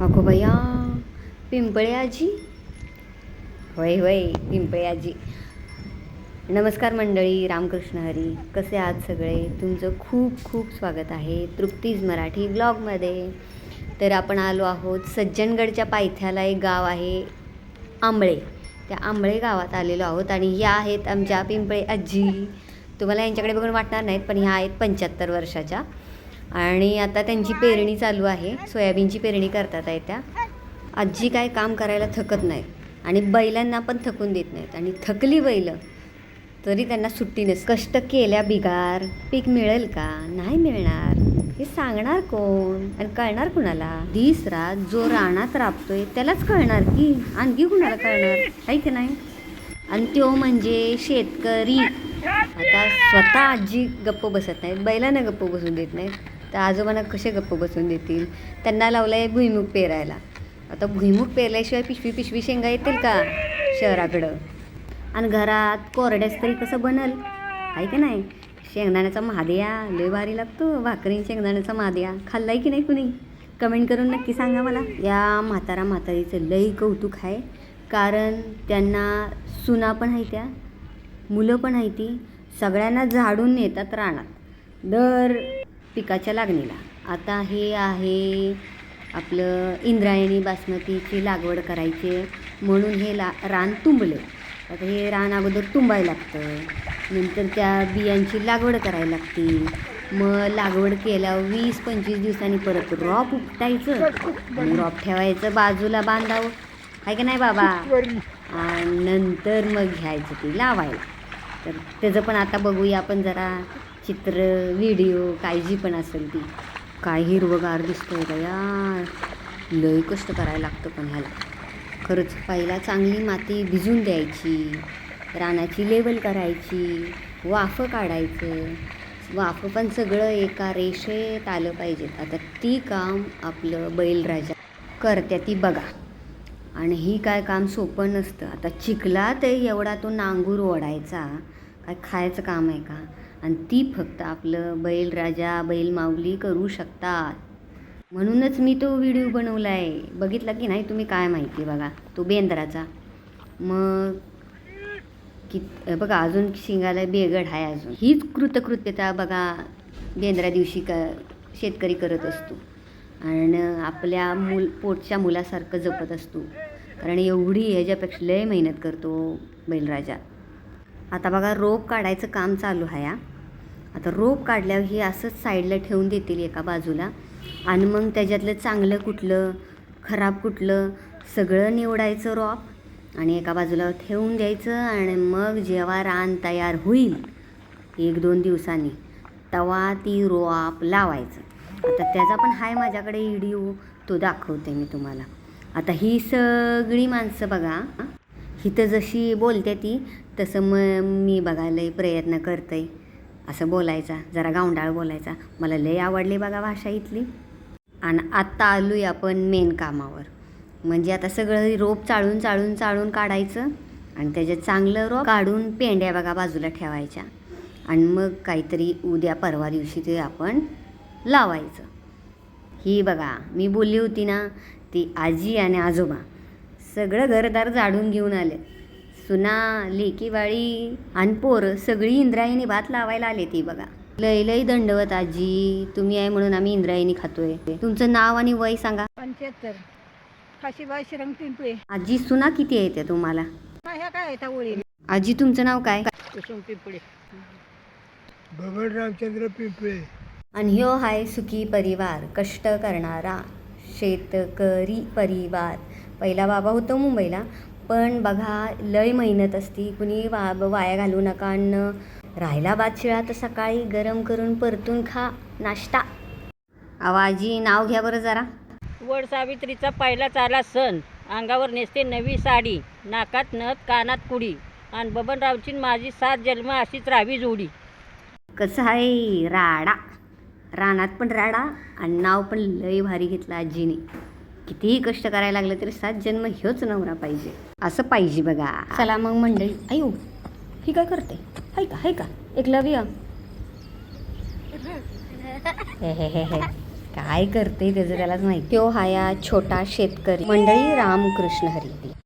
अगो भैया पिंपळे आजी होय होय पिंपळे आजी नमस्कार मंडळी रामकृष्ण हरी. कसे आहात सगळे? तुमचं खूप खूप स्वागत आहे तृप्तीज मराठी ब्लॉगमध्ये. तर आपण आलो आहोत सज्जनगडच्या पायथ्याला एक गाव आहे आंबळे. त्या आंबळे गावात आलेलो आहोत आणि ह्या आहेत आमच्या पिंपळे आजी. तुम्हाला यांच्याकडे बघून वाटणार नाहीत पण ह्या आहेत पंच्याहत्तर वर्षाच्या. आणि आता त्यांची पेरणी चालू आहे. सोयाबीनची पेरणी करतात आहे त्या. आजी काय काम करायला थकत नाहीत आणि बैलांना पण थकून देत नाहीत. आणि थकली बैलं तरी त्यांना सुट्टी नस कष्ट केल्या बिगार. पीक मिळेल का? नाही मिळणार. हे सांगणार कोण? आणि कळणार कुणाला? दिस रात जो रानात राबतोय त्यालाच कळणार की? आणखी कुणाला कळणार? आहे की नाही? आणि तो म्हणजे शेतकरी. आता स्वतः आजी गप्प बसत नाहीत. बैलांना गप्प बसून देत नाहीत. तर आजोबांना कसे गप्प बसून देतील? त्यांना लावलं आहे भुईमुग पेरायला. आता भुईमुग पेरल्याशिवाय पिशवी पिशवी शेंगा येतील का शहराकडं? आणि घरात कोरड्यास तरी कसं बनल? आहे की नाही? शेंगदाण्याचा महाद्या लय भारी लागतो. भाकरी शेंगदाण्याचा महाद्या खाल्लाय की नाही कुणी? कमेंट करून नक्की सांगा मला. या म्हातारा म्हातारीचं लई कौतुक आहे. कारण त्यांना सुना पण आहे त्या मुलं पण आहे ती. सगळ्यांना झाडून नेतात रानात. दर पिकाच्या लागणीला. आता हे आहे आपलं इंद्रायणी बासमतीची लागवड करायची. म्हणून हे ला रान तुंबलं. आता हे रान अगोदर तुंबायला लागतं. नंतर त्या बियांची लागवड करायला लागते. मग लागवड केल्यावर वीस पंचवीस दिवसांनी परत रॉप उपटायचं. आणि रॉप ठेवायचं बाजूला बांधावं. काय की नाही बाबा? आणि नंतर मग घ्यायचं ते लावायला. तर त्याचं पण आता बघूया आपण जरा चित्र व्हिडिओ काय जी पण असेल ती. काय हिरवगार दिसतंय का यार. लय कष्ट करायला लागतं पण ह्याला. खरंच पहिला चांगली माती भिजून द्यायची रानाची लेवल करायची वाफं काढायचं. वाफं पण सगळं एका रेषेत आलं पाहिजे. आता ती काम आपलं बैलराजा करत्या ती बघा. आणि ही काय काम सोपं नसतं. आता चिखलात एवढा तो नांगूर ओढायचा. काय खायचं काम आहे का? आणि ती फक्त आपलं बैलराजा बैल माऊली करू शकतात. म्हणूनच मी तो व्हिडिओ बनवला आहे बघितला की नाही? तुम्ही काय माहिती बघा. तो बेंद्राचा. मग कित बघा अजून शिंगाला बेगड आहे अजून. हीच कृतकृत्यता बघा बेंद्रा दिवशी का शेतकरी करत असतो. आणि आपल्या मूल पोटच्या मुलासारखं जपत असतो. कारण एवढी ह्याच्यापेक्षा लय मेहनत करतो बैलराजा. आता बघा रोप काढायचं काम चालू आहे हा. आता रोप काढल्यावर हे असंच साईडला ठेवून देतील एका बाजूला. आणि मग त्याच्यातलं चांगलं कुठलं खराब कुठलं सगळं निवडायचं रॉप आणि एका बाजूला ठेवून द्यायचं आणि मग जेव्हा रान तयार होईल एक दोन दिवसांनी तेव्हा ती रोप लावायचं. आता त्याचा पण हाय माझ्याकडे व्हिडिओ तो दाखवते मी तुम्हाला. आता ही सगळी माणसं बघा हिथं जशी बोलते ती तसं मग मी बघायला प्रयत्न करते असं बोलायचा जरा गावंडाळ बोलायचा. मला लय आवडली बघा भाषा इथली. आणि आत्ता आलो आहे आपण मेन कामावर. म्हणजे आता सगळं रोप चाळून चाळून चाळून काढायचं. आणि त्याच्यात चांगलं रोप काढून पेंड्या बघा बाजूला ठेवायच्या. आणि मग काहीतरी उद्या परवा दिवशी ते आपण लावायचं. ही बघा मी बोलली होती ना ती आजी आणि आजोबा. सगळं घरदार जाडून घेऊन आले. सुना लेकीवाळी आणि पोरं सगळी इंद्रायणी भात लावायला आले ती बघा. लय लय दंडवत आजी तुम्ही आहे म्हणून आम्ही इंद्रायणी खातोय. तुमचं नाव आणि वय सांगा. पंच्याहत्तर. काशीबाई श्रंग पिंपळे आजी सुना किती तुम्हाला? ह्या काय येतात ओळी? आजी तुमचं नाव काय? कुसुम पिंपळे. बबन रामचंद्र पिंपळे. आणि ह्यो हाय सुखी परिवार कष्ट करणारा शेतकरी परिवार. पहिला बाबा होतो मुंबईला पण बघा लय मेहनत असती. कुणी वा वाया घालू नका अन्न. राहिला भात शिळा तर सकाळी गरम करून परतून खा. नाश्ता. आवाजी नाव घ्या बरं जरा. वड सावित्रीचा पहिला चाला सण. अंगावर नेसते नवी साडी. नाकात नथ कानात कुडी. आणि बबनरावची माझी सात जन्म अशीच राहावी जोडी. कसं आहे? राडा. रानात पण राडा. आणि नाव पण लय भारी घेतलं आजीने. कितीही कष्ट करायला लागलं तरी सात जन्म ह्योच नवरा पाहिजे. असं पाहिजे बघा. चला मग मंडळी अयो ही काय करते? हाय का हाय का? एकलव्य हे हे हे हे. काय करते त्याचं त्यालाच माहिती. तो हा या छोटा शेतकरी. मंडळी रामकृष्ण हरी